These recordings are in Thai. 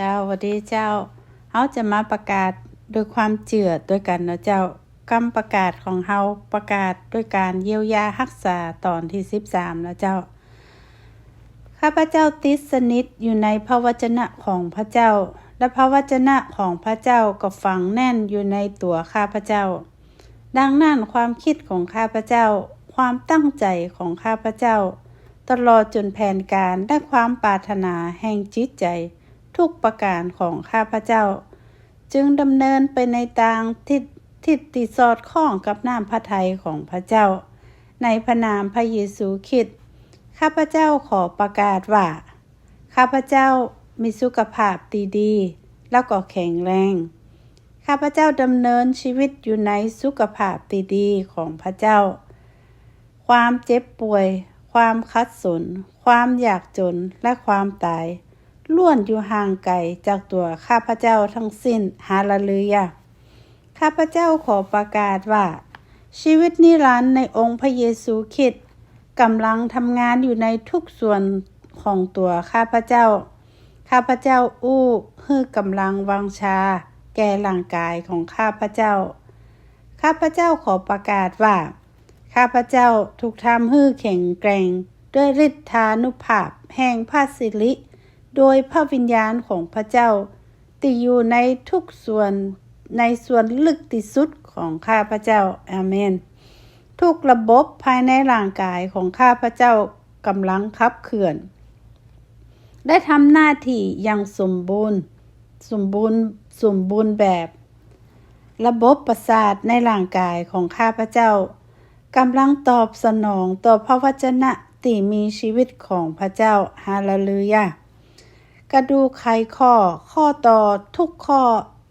จ้าสวัสดีเจ้าเฮาจะมาประกาศด้วยความเจือด้วยกันเนาะเจ้ากำประกาศของเฮาประกาศด้วยการเยียวยารักษาตอนที่13แล้วเจ้า ข้าพเจ้าติดสนิทอยู่ในพระวจนะของพระเจ้า และพระวจนะของพระเจ้าก็ฝังแน่นอยู่ในตัวข้าพเจ้า ดังนั้นความคิดของข้าพเจ้า ความตั้งใจของข้าพเจ้า ตลอดจนแผนการและความปรารถนาแห่งจิตใจ ทุกประการของข้าพเจ้า จึงดำเนินไปในทางทิศทิศติสอดคล้องกับน้ำพระทัยของพระเจ้า ในพระนามพระเยซูคริสต์ข้าพเจ้าขอประกาศว่า ข้าพเจ้ามีสุขภาพดีๆแล้วก็แข็งแรง ข้าพเจ้าดำเนินชีวิตอยู่ในสุขภาพดีๆของพระเจ้า ความเจ็บป่วย ความคัดสน ความอยากจนและความตาย ล้วนอยู่ห่างไกลจากตัวข้าพเจ้าทั้งสิ้นฮาเลลูยาข้าพเจ้าขอประกาศว่า ชีวิตนิรันดร์ในองค์พระเยซูคริสต์กำลังทำงานอยู่ในทุกส่วนของตัวข้าพเจ้า ข้าพเจ้าอู้ฮือกำลังวังชา แก่ร่างกายของข้าพเจ้า ข้าพเจ้าขอประกาศว่า ข้าพเจ้าถูกทำฮื้อแข็งแกร่ง ด้วยฤทธานุภาพแห่งพระสิริ โดยพระวิญญาณของพระเจ้าที่อยู่ในทุกส่วนในส่วนลึกที่สุดของข้าพระเจ้าอาเมน ทุกระบบภายในร่างกายของข้าพระเจ้ากำลังขับเขื่อน ได้ทำหน้าที่อย่างสมบูรณ์ สมบูรณ์สมบูรณ์แบบ ระบบประสาทในร่างกายของข้าพระเจ้ากำลังตอบสนองต่อพระวจนะที่มีชีวิตของพระเจ้าฮาเลลูยา กระดูกไขข้อ ข้อต่อทุกข้อ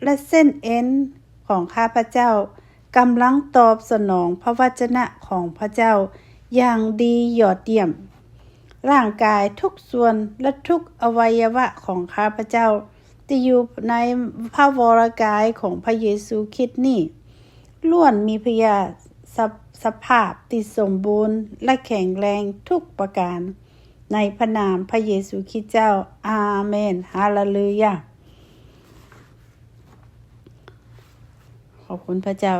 และเส้นเอ็นของข้าพเจ้ากำลังตอบสนองพระวจนะของพระเจ้าอย่างดียอดเยี่ยม ร่างกายทุกส่วนและทุกอวัยวะของข้าพเจ้าที่อยู่ในพระวรกายของพระเยซูคริสต์นี้ล้วนมีพยาสสภาพที่สมบูรณ์และแข็งแรงทุกประการ ในพระนามพระเยซูคริสต์เจ้า อาเมน ฮาเลลูยา ขอบคุณพระเจ้า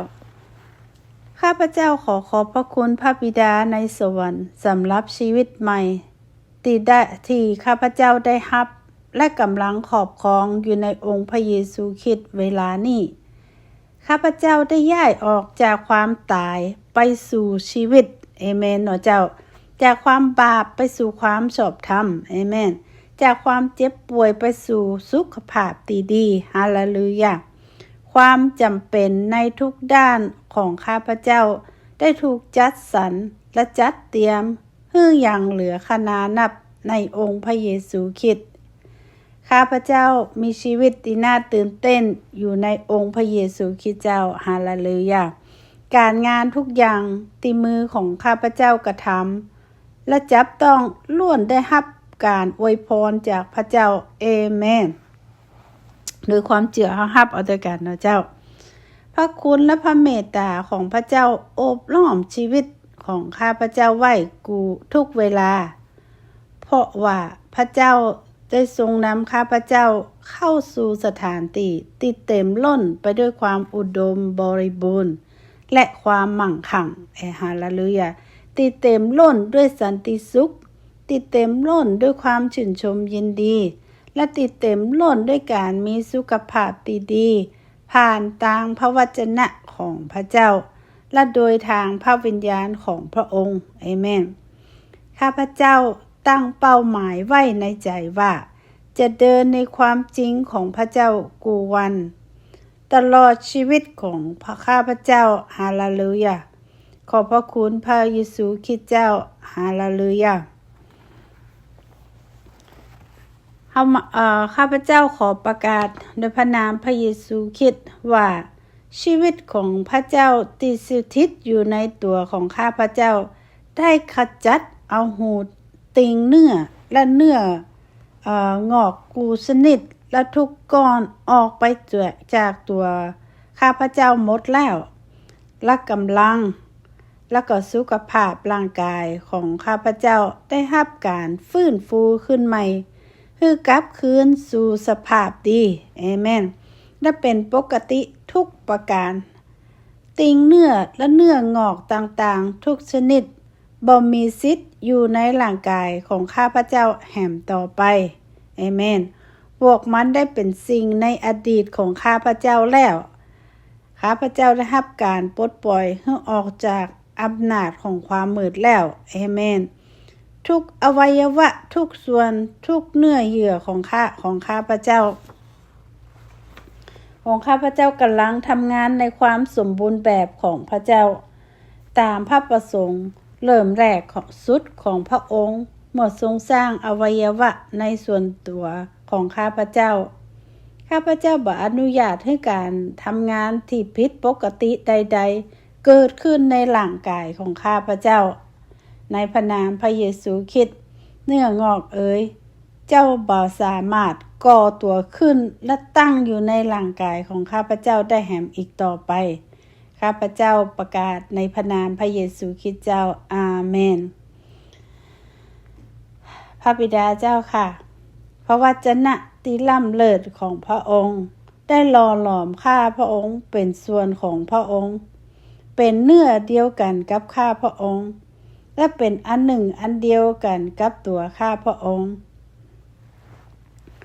ข้าพระเจ้าขอขอบพระคุณพระบิดาในสวรรค์สำหรับชีวิตใหม่ที่ได้ที่ข้าพระเจ้าได้รับ และกำลังขอบครองอยู่ในองค์พระเยซูคริสต์เวลานี้ข้าพเจ้าได้ย้ายออกจากความตายไปสู่ชีวิต เอเมนเนาะเจ้า จากความบาปไปสู่ความชอบธรรมเอเมน จากความเจ็บป่วยไปสู่สุขภาพดีดีฮาเลลูยาความจำเป็นในทุกด้านของข้าพเจ้า ได้ถูกจัดสรรและจัดเตรียมเพื่ออย่างเหลือขนานับในองค์พระเยซูคริสต์ข้าพเจ้ามีชีวิตที่น่าตื่นเต้นอยู่ในองค์พระเยซูคริสต์เจ้าฮาเลลูยาการงานทุกอย่างตีมือของข้าพเจ้ากระทำ และจับต้องล้วนได้รับการอวยพรจากพระเจ้าเอเมนโดยความเจือเขาฮับเอาด้วยกันนะเจ้า พระคุณและพระเมตตาของพระเจ้าโอบล้อมชีวิตของข้าพระเจ้าไว้กูทุกเวลา เพราะว่าพระเจ้าได้ทรงนำข้าพระเจ้าเข้าสู่สถานที่ติดเต็มล้นไปด้วยความอุดมบริบูรณ์ และความมั่งคั่งเอฮาเลลูยา ติดเต็มล้นด้วยสันติสุข ติดเต็มล้นด้วยความชื่นชมยินดี และติดเต็มล้นด้วยการมีสุขภาพดีๆผ่านทางพระวจนะของพระเจ้า และโดยทางพระวิญญาณของพระองค์เอเมนข้าพระเจ้าตั้งเป้าหมายไว้ในใจว่า จะเดินในความจริงของพระเจ้ากูวัน ตลอดชีวิตของพระข้าพระเจ้าฮาเลลูยา ขอบพระคุณพระเยซูคริสต์เจ้าฮาเลลูยาเฮาข้าพเจ้าขอประกาศโดยพระนามพระเยซูคริสต์ว่าชีวิตของพระเจ้าที่สิทิศอยู่ในตัวของข้าพระเจ้า ได้ขจัดเอาหูติงเนื้อและเนื้อองอกกูสนิทและทุกก้อนออกไปจากตัวข้าพระเจ้าหมดแล้วและกำลัง และก็สุขภาพร่างกายของข้าพเจ้าได้รับการฟื้นฟูขึ้นใหม่คือกลับคืนสู่สภาพดีเอเมนและเป็นปกติทุกประการ ติงเนื้อและเนื้องอกต่างๆ ทุกชนิดบ่มีสิทอยู่ในร่างกายของข้าพเจ้าแห่มต่อไปเอเมนพวกมันได้เป็นสิ่งในอดีตของข้าพเจ้าแล้ว ข้าพเจ้าได้รับการปลดปล่อยให้ออกจาก อำนาจของความมืดแล้วเอเมน ทุกอวัยวะทุกส่วนทุกเนื้อเยื่อของข้าของข้าพระเจ้า ของข้าพระเจ้ากำลังทำงานในความสมบูรณ์แบบของพระเจ้า ตามพระประสงค์เริ่มแรกของสุดของพระองค์เมื่อทรงสร้างอวัยวะในส่วนตัวของข้าพระเจ้า ข้าพระเจ้าบ่อนุญาตให้การทำงานที่ผิดปกติใด ๆ เกิดขึ้นในร่างกายของข้าพเจ้า ในพระนามพระเยซูคริดเนื้องอกเอ๋ยเจ้าบ่สามารถก่อตัวขึ้นและตั้งอยู่ในร่างกายของข้าพเจ้าได้แหมอีกต่อไป ข้าพเจ้าประกาศในพระนามพระเยซูคริสต์เจ้าอาเมน พระบิดาเจ้าค่ะ พระวจนะที่ล่ำเลิศของพระองค์ ได้หล่อหลอมข้าพระองค์เป็นส่วนของพระองค์ เป็นเนื้อเดียวกันกับข้าพระองค์ และเป็นอันหนึ่งอันเดียวกันกับตัวข้าพระองค์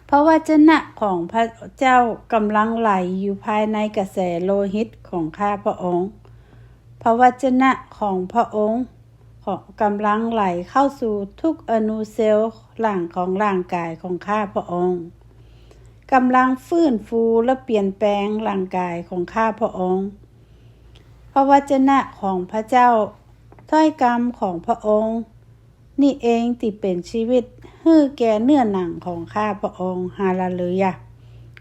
พระวจนะของพระเจ้ากำลังไหลอยู่ภายในกระแสโลหิตของข้าพระองค์ พระวจนะของพระองค์ของกำลังไหลเข้าสู่ทุกอนูเซลล์หลังของร่างกายของข้าพระองค์กำลังฟื้นฟูและเปลี่ยนแปลงร่างกายของข้าพระองค์ ระวจนะของพระเจ้า ถ้อยกรรมของพระองค์ นี่เองที่เป็นชีวิตฮื้อแก่เนื้อหนังของข้าพระองค์ฮาเลลูยา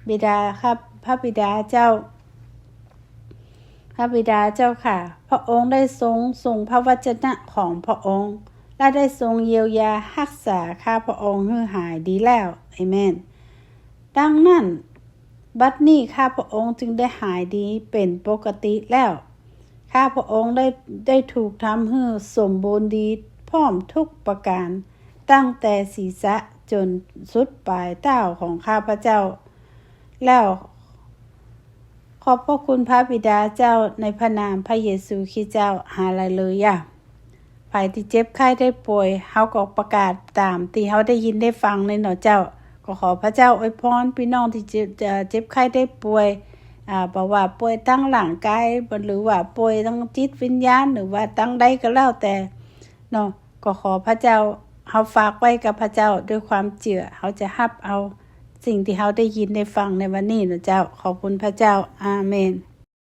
บิดาครับพระบิดาเจ้า พระบิดาเจ้าค่ะ พระองค์ได้ทรงทรงพระวจนะของพระองค์ และได้ทรงเยียวยารักษาข้าพระองค์ให้หายดีแล้วเอเมน ดังนั้น บัดนี้ข้าพระองค์จึงได้หายดีเป็นปกติแล้ว ข้าพระองค์ได้ได้ถูกทำให้สมบูรณ์ดีพร้อมทุกประการ ตั้งแต่ศีรษะจนสุดปลายเต้าของข้าพระเจ้า แล้วขอบพระคุณพระบิดาเจ้าในพระนามพระเยซูคริสต์เจ้าฮาเลลูยาฝ่ายที่เจ็บไข้ได้ป่วยเฮาก็ประกาศตามที่เฮาได้ยินได้ฟังในหนอเจ้า ก็ขอพระเจ้าอวยพรพี่น้องที่จ็บเอ่อเจ็บไข้ได้ป่วย อ่าบอกว่าป่วยตั้งหลังกายหรือว่าป่วยตั้งจิตวิญญาณหรือว่าตั้งใดก็แล้วแต่เนาะก็ขอพระเจ้าเฮาฝากไว้กับพระเจ้าด้วยความเจือเฮาจะฮับเอาสิ่งที่เฮาได้ยินได้ฟังในวันนี้นะเจ้าขอบคุณพระเจ้าอาเมน